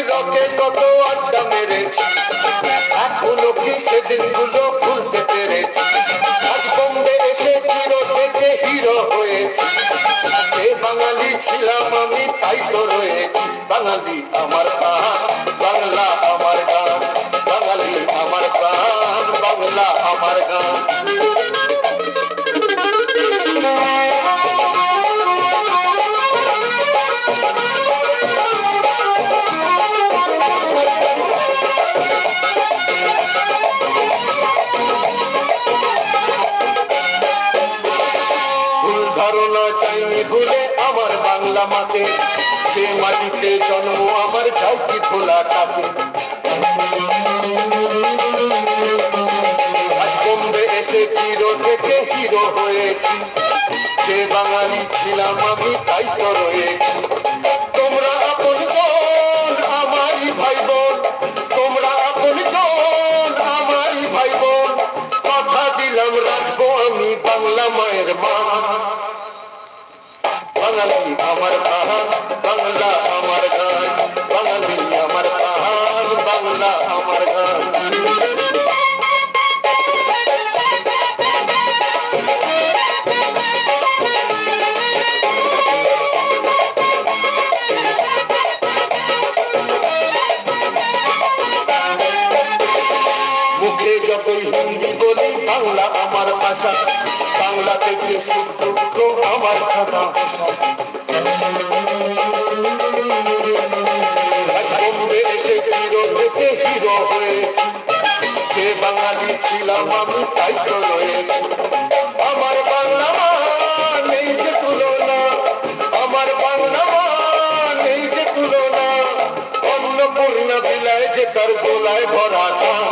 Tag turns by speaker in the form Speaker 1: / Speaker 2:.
Speaker 1: রকে কত আড্ডা মেরে? এখনও কি সেদিনগুলো খুলতে পেরে? আজ এসে হিরো থেকে হিরো হয়ে সে বাঙালি ছিলাম আমি, তাই তো রয়েছি। বাঙালি আমার প্রাণ, বাংলা আমার গান। বাঙালি আমার প্রাণ, বাংলা আমার গান। ধারণা চাইনি ভুলে আমার বাংলা মাকে যে মাটিতে জন্ম, আমার চাই কি ভোলা বোম্বে এসে চির থেকে হিরো হয়েছি। বাঙালি ছিলাম আমি, তাই তো রয়েছি। তোমরা আপন জন, আমারই ভাই বোন তোমরা আপন আমারই ভাই বোন কথা দিলাম, রাখব আমি বাংলা মায়ের মা। বাঙালি আমার পাহাড় বাংলা আমার গান বাঙালি আমার পাহাড় বাংলা আমার গান। হিন্দি বলি বাংলা আমার ভাষা। বাংলাতে যে সুখ আমার খাতা এসে যে আমার বাংলা নেই যে তুলনা। আমার বাংলা নেই যে তুলনা। অন্নপূর্ণা বিলায় যে তার গোলায় ভরা।